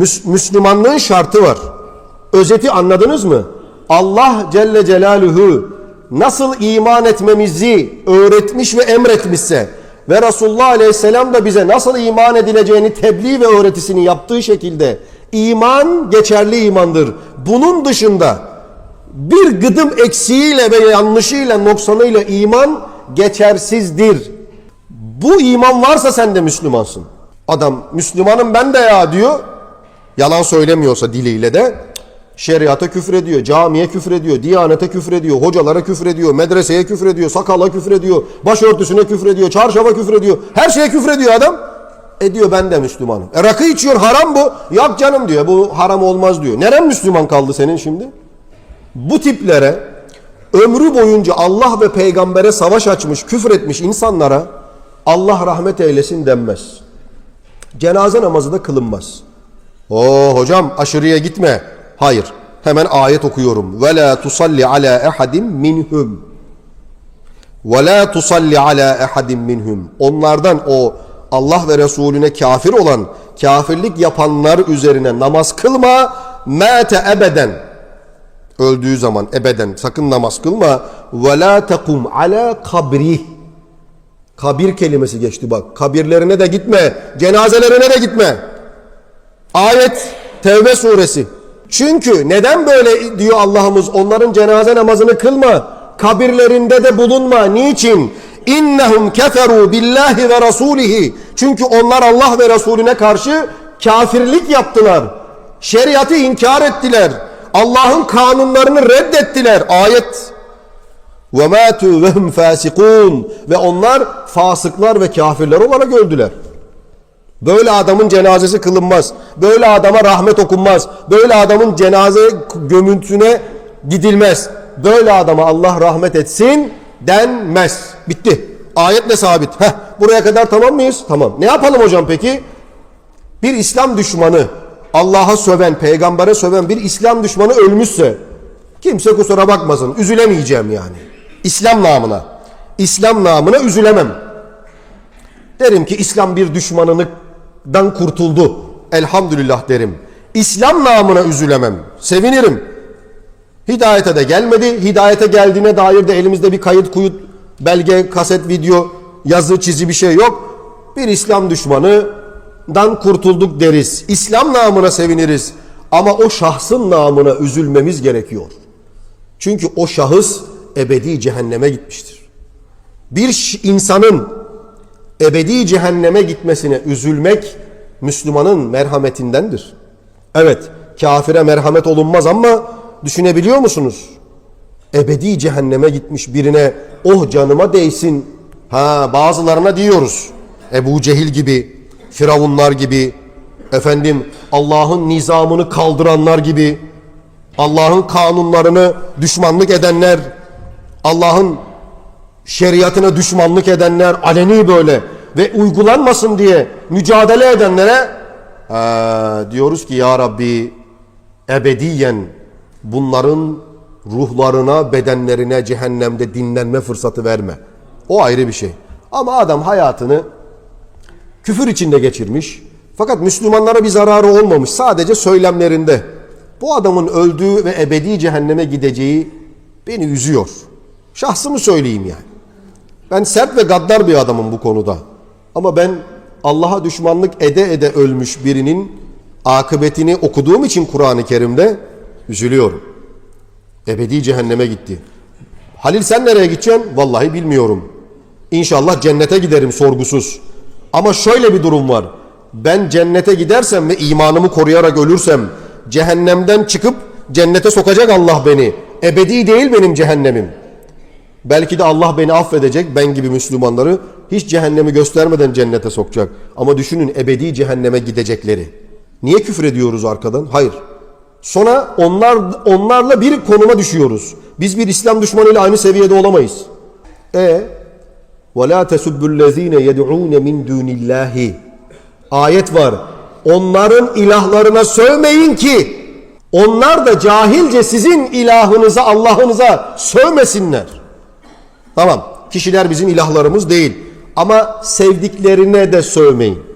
Müs- Müslümanlığın şartı var. Özeti anladınız mı? Allah Celle Celaluhu nasıl iman etmemizi öğretmiş ve emretmişse ve Resulullah Aleyhisselam da bize nasıl iman edileceğini tebliğ ve öğretisini yaptığı şekilde iman geçerli imandır. Bunun dışında bir gıdım eksiğiyle ve yanlışıyla noksanıyla iman geçersizdir. Bu iman varsa sen de Müslümansın. Adam Müslümanım ben de ya diyor. Yalan söylemiyorsa diliyle de şeriata küfrediyor, camiye küfrediyor, diyanete küfrediyor, hocalara küfrediyor, medreseye küfrediyor, sakala küfrediyor, başörtüsüne küfrediyor, çarşafa küfrediyor. Her şeye küfrediyor adam. E diyor ben de Müslümanım. E rakı içiyor haram bu. Yok canım diyor bu haram olmaz diyor. Neren Müslüman kaldı senin şimdi? Bu tiplere ömrü boyunca Allah ve peygambere savaş açmış, küfür etmiş insanlara Allah rahmet eylesin denmez. Cenaze namazı da kılınmaz. Oo hocam aşırıya gitme. Hayır. Hemen ayet okuyorum. Ve la tusalli ala ehadin minhum. Ve la tusalli ala ehadin minhum. Onlardan o Allah ve Resulüne kafir olan, kafirlik yapanlar üzerine namaz kılma. Mâte ebeden. Öldüğü zaman ebeden sakın namaz kılma. Ve la tekum ala kabri. Kabir kelimesi geçti bak. Kabirlerine de gitme. Cenazelerine de gitme. Ayet Tevbe suresi. Çünkü neden böyle diyor Allah'ımız onların cenaze namazını kılma. Kabirlerinde de bulunma. Niçin? İnnehum keferu billahi ve rasulihi. Çünkü onlar Allah ve Resulüne karşı kafirlik yaptılar. Şeriatı inkar ettiler. Allah'ın kanunlarını reddettiler. Ayet ve matu ve fasikun ve onlar fasıklar ve kafirler olarak öldüler. Böyle adamın cenazesi kılınmaz. Böyle adama rahmet okunmaz. Böyle adamın cenaze gömüntüne gidilmez. Böyle adama Allah rahmet etsin denmez. Bitti. Ayetle sabit. Heh, buraya kadar tamam mıyız? Tamam. Ne yapalım hocam peki? Bir İslam düşmanı, Allah'a söven, peygambere söven bir İslam düşmanı ölmüşse kimse kusura bakmasın. Üzülemeyeceğim yani. İslam namına. İslam namına üzülemem. Derim ki İslam bir düşmanından kurtuldu. Elhamdülillah derim. İslam namına üzülemem. Sevinirim. Hidayete de gelmedi. Hidayete geldiğine dair de elimizde bir kayıt kuyut, belge, kaset, video, yazı, çizi bir şey yok. Bir İslam düşmanından kurtulduk deriz. İslam namına seviniriz. Ama o şahsın namına üzülmemiz gerekiyor. Çünkü o şahıs ebedi cehenneme gitmiştir. Bir insanın ebedi cehenneme gitmesine üzülmek Müslümanın merhametindendir. Evet, kafire merhamet olunmaz ama düşünebiliyor musunuz? Ebedi cehenneme gitmiş birine oh canıma değsin. Ha bazılarına diyoruz. Ebu Cehil gibi, Firavunlar gibi, efendim Allah'ın nizamını kaldıranlar gibi, Allah'ın kanunlarını düşmanlık edenler, Allah'ın şeriatına düşmanlık edenler aleni böyle ve uygulanmasın diye mücadele edenlere ha, diyoruz ki ya Rabbi ebediyen bunların ruhlarına, bedenlerine cehennemde dinlenme fırsatı verme. O ayrı bir şey. Ama adam hayatını küfür içinde geçirmiş. Fakat Müslümanlara bir zararı olmamış. Sadece söylemlerinde. Bu adamın öldüğü ve ebedi cehenneme gideceği beni üzüyor. Şahsımı söyleyeyim yani. Ben sert ve gaddar bir adamım bu konuda. Ama ben Allah'a düşmanlık ede ede ölmüş birinin akıbetini okuduğum için Kur'an-ı Kerim'de üzülüyorum. Ebedi cehenneme gitti. Halil sen nereye gideceksin? Vallahi bilmiyorum. İnşallah cennete giderim sorgusuz. Ama şöyle bir durum var. Ben cennete gidersem ve imanımı koruyarak ölürsem cehennemden çıkıp cennete sokacak Allah beni. Ebedi değil benim cehennemim. Belki de Allah beni affedecek ben gibi Müslümanları hiç cehennemi göstermeden cennete sokacak. Ama düşünün ebedi cehenneme gidecekleri. Niye küfür ediyoruz arkadan? Hayır. Sonra onlar onlarla bir konuma düşüyoruz. Biz bir İslam düşmanıyla aynı seviyede olamayız. E وَلَا تَسُبُّ الَّذ۪ينَ يَدْعُونَ مِنْ دُونِ اللّٰهِ Ayet var. Onların ilahlarına sövmeyin ki onlar da cahilce sizin ilahınıza, Allah'ınıza sövmesinler. Tamam. Kişiler bizim ilahlarımız değil. Ama sevdiklerine de sövmeyin.